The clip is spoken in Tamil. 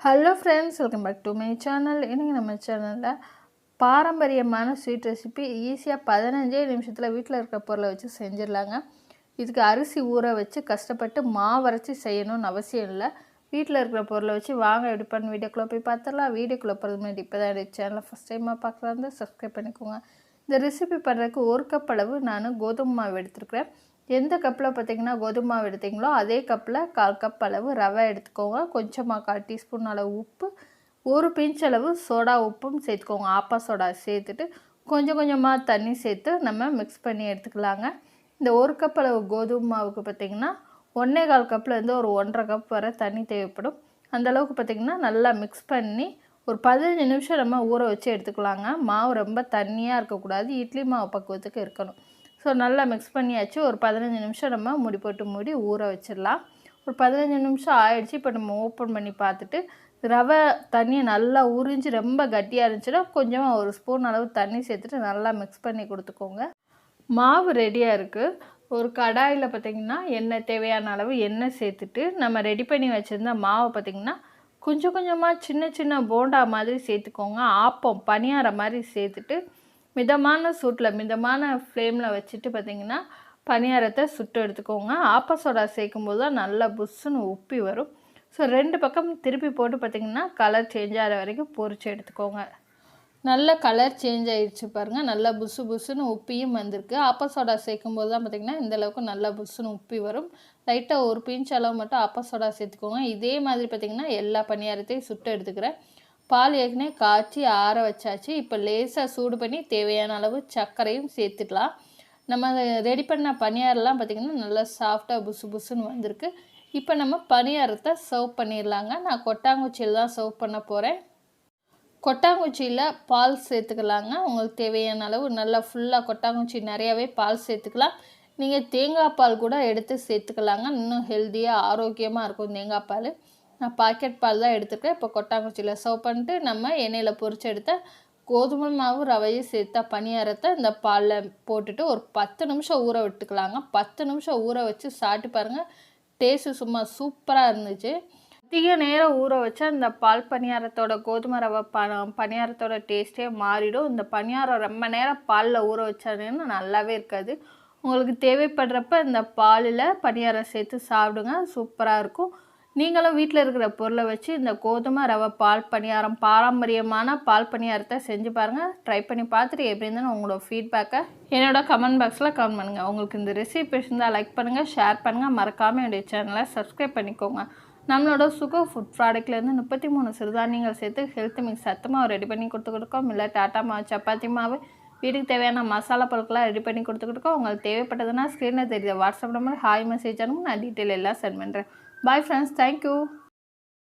Hello friends welcome back to my channel இன்றைக்கி நம்ம சேனலில் பாரம்பரியமான ஸ்வீட் ரெசிபி ஈஸியாக பதினஞ்சே நிமிஷத்தில் வீட்டில் இருக்கிற பொருளை வச்சு செஞ்சிடலாங்க. இதுக்கு அரிசி ஊற வச்சு கஷ்டப்பட்டு மாவரைச்சி செய்யணும்னு அவசியம் இல்லை. வீட்டில் இருக்கிற பொருளை வச்சு வாங்க எப்படி பண்ண வீடியோக்குள்ளே போய் பார்த்துடலாம் வீடியோக்குள்ளே போகிறது முன்னாடி இப்போ தான் என்னுடைய சேனலை ஃபஸ்ட் டைமாக பார்க்குறாங்க சப்ஸ்கிரைப் பண்ணிக்கோங்க. இந்த ரெசிபி பண்ணுறதுக்கு ஒரு கப் அளவு நான் கோதுமை மாவு எடுத்துருக்கிறேன். எந்த கப்பில் பார்த்தீங்கன்னா கோதுமை மாவு எடுத்தீங்களோ அதே கப்பில் கால் கப் அளவு ரவை எடுத்துக்கோங்க. கொஞ்சமாக கால் டீஸ்பூன் அளவு உப்பு ஒரு பிஞ்ச் அளவு சோடா உப்பும் சேர்த்துக்கோங்க. ஆப்பா சோடா சேர்த்துட்டு கொஞ்சம் கொஞ்சமாக தண்ணி சேர்த்து நம்ம மிக்ஸ் பண்ணி எடுத்துக்கலாங்க. இந்த ஒரு கப் அளவு கோதுமை மாவுக்கு பார்த்திங்கன்னா ஒன்றே கால் கப்லேருந்து ஒரு ஒன்றரை கப் வரை தண்ணி தேவைப்படும். அந்த அளவுக்கு பார்த்திங்கன்னா நல்லா மிக்ஸ் பண்ணி ஒரு பதினஞ்சு நிமிஷம் நம்ம ஊற வச்சு எடுத்துக்கலாங்க. மாவு ரொம்ப தண்ணியாக இருக்கக்கூடாது. இட்லி மாவு பக்குவத்துக்கு இருக்கணும். ஸோ நல்லா மிக்ஸ் பண்ணியாச்சு. ஒரு பதினஞ்சு நிமிஷம் நம்ம முடி போட்டு மூடி ஊற வச்சிடலாம். ஒரு பதினஞ்சு நிமிஷம் ஆயிடுச்சு. இப்போ நம்ம ஓப்பன் பண்ணி பார்த்துட்டு ரவை தண்ணியை நல்லா உறிஞ்சி ரொம்ப கட்டியாக இருந்துச்சுன்னா கொஞ்சமாக ஒரு ஸ்பூன் அளவு தண்ணி சேர்த்துட்டு நல்லா மிக்ஸ் பண்ணி கொடுத்துக்கோங்க. மாவு ரெடியாக இருக்குது ஒரு கடாயில் பார்த்திங்கன்னா எண்ணெய் தேவையான அளவு எண்ணெய் சேர்த்துட்டு நம்ம ரெடி பண்ணி வச்சுருந்த மாவை பார்த்திங்கன்னா கொஞ்சம் கொஞ்சமாக சின்ன சின்ன போண்டா மாதிரி சேர்த்துக்கோங்க. ஆப்பம் பணியாரம் மாதிரி சேர்த்துட்டு மிதமான சூட்டில் மிதமான ஃப்ளேமில் வச்சுட்டு பார்த்திங்கன்னா பணியாரத்தை சுட்டு எடுத்துக்கோங்க. ஆப்பசோடா சேர்க்கும் போது தான் நல்லா புஷ்ஷுன்னு உப்பி வரும். ஸோ ரெண்டு பக்கம் திருப்பி போட்டு பார்த்திங்கன்னா கலர் சேஞ்ச் ஆகிற வரைக்கும் பொறிச்சு எடுத்துக்கோங்க. நல்ல கலர் சேஞ்ச் ஆகிடுச்சு பாருங்கள் நல்லா புசு புசுன்னு உப்பியும் வந்திருக்கு. ஆப்பசோடா சேர்க்கும் போது தான் பார்த்திங்கன்னா இந்தளவுக்கு நல்லா புசுன்னு உப்பி வரும். லைட்டாக ஒரு பிஞ்ச் அளவு மட்டும் ஆப்பசோடா சேர்த்துக்கோங்க. இதே மாதிரி பார்த்திங்கன்னா எல்லா பணியாரத்தையும் சுட்டு எடுத்துக்கிறேன். பால் ஏற்கனவே காய்ச்சி ஆற வச்சாச்சு. இப்போ லேசாக சூடு பண்ணி தேவையான அளவு சர்க்கரையும் சேர்த்துக்கலாம். நம்ம ரெடி பண்ண பணியாரெல்லாம் பார்த்திங்கன்னா நல்லா சாஃப்டாக புசு புசுன்னு வந்திருக்கு. இப்போ நம்ம பணியாரத்தை சர்வ் பண்ணிடலாங்க. நான் கொட்டாங்குச்சியில் தான் சர்வ் பண்ண போகிறேன் கொட்டாங்குச்சியில் பால் சேர்த்துக்கலாங்க. உங்களுக்கு தேவையான அளவு நல்லா ஃபுல்லாக கொட்டாங்குச்சி நிறையாவே பால் சேர்த்துக்கலாம். நீங்கள் தேங்காய் பால் கூட எடுத்து சேர்த்துக்கலாங்க. இன்னும் ஹெல்த்தியாக ஆரோக்கியமாக இருக்கும் தேங்காய் பால். நான் பாக்கெட் பால் தான் எடுத்துருக்கேன். இப்போ கொட்டாங்குச்சியில் சர்வ் பண்ணிட்டு நம்ம எண்ணெயில் பொறிச்சு எடுத்த கோதுமை மாவு ரவையும் சேர்த்தா பணியாரத்தை இந்த பாலில் போட்டுட்டு ஒரு பத்து நிமிஷம் ஊற விட்டுக்கலாங்க. பத்து நிமிஷம் ஊற வச்சு சாப்பிட்டு பாருங்கள் டேஸ்ட்டு சும்மா சூப்பராக இருந்துச்சு. அதிக நேரம் ஊற வச்சா இந்த பால் பணியாரத்தோட கோதுமை ரவை ப பணியாரத்தோட டேஸ்ட்டே மாறிடும். இந்த பணியாரம் ரொம்ப நேரம் பாலில் ஊற வச்சாங்கன்னா நல்லாவே இருக்காது. உங்களுக்கு தேவைப்படுறப்ப இந்த பாலில் பணியாரம் சேர்த்து சாப்பிடுங்க. சூப்பராக இருக்கும். நீங்களும் வீட்டில் இருக்கிற பொருளை வச்சு இந்த கோதுமை ரவை பால் பணியாரம் பாரம்பரியமான பால் பணியாரத்தை செஞ்சு பாருங்கள் ட்ரை பண்ணி பார்த்துட்டு எப்படி இருந்தாலும் உங்களோட ஃபீட்பேக்கை என்னோட கமெண்ட் பாக்ஸில் கமெண்ட் பண்ணுங்கள் உங்களுக்கு இந்த ரெசிபி இருந்தால் லைக் பண்ணுங்கள் ஷேர் பண்ணுங்கள் மறக்காமல் என்னுடைய சேனலை சப்ஸ்கிரைப் பண்ணிக்கோங்க. நம்மளோட சுகர் ஃபுட் ப்ராடக்ட்லேருந்து முப்பத்தி மூணு சிறுதானியங்கள் சேர்த்து ஹெல்த் மிக்ஸ் சத்தமாக ரெடி பண்ணி கொடுத்துக்கிருக்கோம் இல்லை டாட்டா மாவு சப்பாத்தி மாவு வீட்டுக்கு தேவையான மசாலா பொருட்களாக ரெடி பண்ணி கொடுத்துக்கிருக்கோம் உங்களுக்கு தேவைப்பட்டதுன்னா ஸ்க்ரீனில் தெரியுது. வாட்ஸ்அப் நம்பர் ஹாய் மெசேஜ் அனுப்பும் நான் டீட்டெயில் எல்லாம் சென்ட் பண்ணுறேன் பாய் ஃப்ரெண்ட்ஸ் தேங்க்யூ